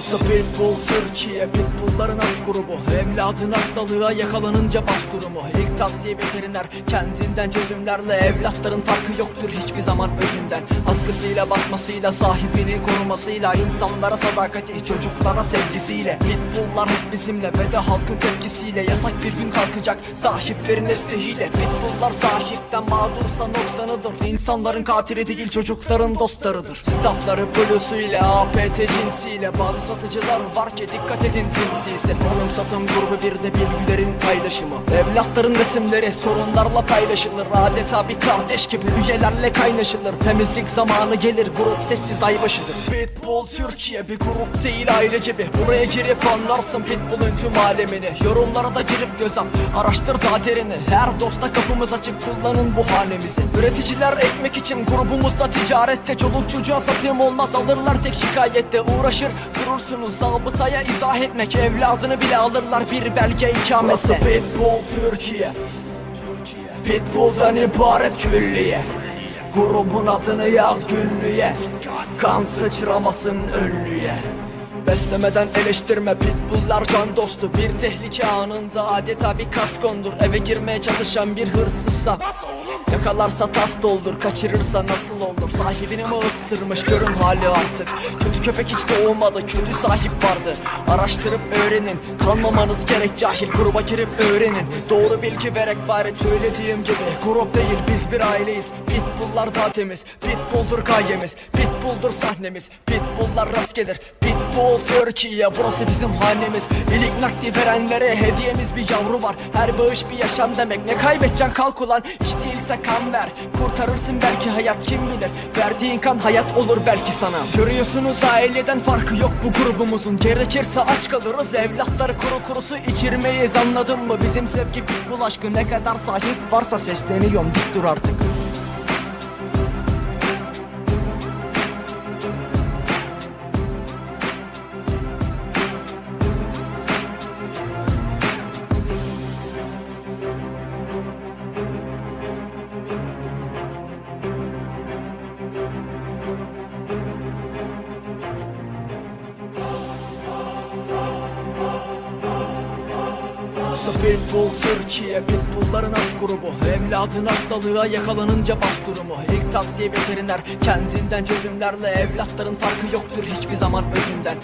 Burası Pitbull Türkiye. Pitbullların az grubu. Evladın hastalığa yakalanınca bas durumu. İlk tavsiye veteriner. Kendinden çözümlerle Evlatların farkı yoktur hiçbir zaman özünden. Askısıyla basmasıyla sahibini korumasıyla insanlara sadakati çocuklara sevgisiyle. Pitbulllar hep bizimle ve de halkın tepkisiyle. Yasak bir gün kalkacak sahiplerin desteğiyle. Pitbulllar sahipten mağdursa noksanıdır. İnsanların katili değil çocukların dostlarıdır. Staffları polosuyla APT cinsiyle Bazı satıcılar var ki dikkat edin sinsisi Alım satım grubu bir de bilgilerin paylaşımı. Evlatların resimleri sorunlarla paylaşılır. Adeta bir kardeş gibi üyelerle kaynaşılır. Temizlik zamanı gelir grup sessiz aybaşıdır. Pitbull Türkiye bir grup değil aile gibi. Buraya girip anlarsın Pitbull'un tüm alemini. Yorumlara da girip göz at araştır daha derini. Her dosta kapımız açık kullanın bu hanemizi. Üreticiler ekmek için grubumuzda ticarette Çoluk çocuğa satım olmaz. Alırlar tek şikayette Uğraşır durursunuz zabıtaya izah etmek Evladını bile alırlar bir belge ikamete. Burası Pitbull Türkiye. Pitbull'dan ibaret külliye. Grubun adını yaz günlüğe Kan sıçramasın önlüğe Beslemeden eleştirme pitbulllar can dostu. Bir tehlike anında adeta bir kaskondur. Eve girmeye çalışan bir hırsızsa. Yakalarsa tas doldur kaçırırsa nasıl olur Sahibini mi ısırmış? Görün hali artık. Kötü köpek hiç doğmadı kötü sahip vardı. Araştırıp öğrenin kalmamanız gerek cahil. Gruba girip öğrenin. Doğru bilgi vererek bari Söylediğim gibi. Grup değil biz bir aileyiz. Pitbulllar daha temiz. Pitbulldur gayemiz Pitbulldur sahnemiz. Pitbulllar rast gelir. Pitbull Türkiye burası bizim hanemiz. İlik nakdi verenlere hediyemiz bir yavru var. Her bağış bir yaşam demek. Ne kaybedeceksin kalk ulan? Hiç değilse kan ver. Kurtarırsın belki hayat kim bilir Verdiğin kan hayat olur belki sana. Görüyorsunuz aileden farkı yok bu grubumuzun. Gerekirse aç kalırız evlatları kuru kurusu içirmeyiz. Anladın mı? Bizim sevgi pitbull aşkı ne kadar sahip varsa sesleniyorum. Dik dur artık Burası Pitbull Türkiye? Pitbullların az grubu Evladın hastalığa yakalanınca bas durumu. İlk tavsiye veteriner. Kendinden çözümlerle Evlatların farkı yoktur hiçbir zaman özünden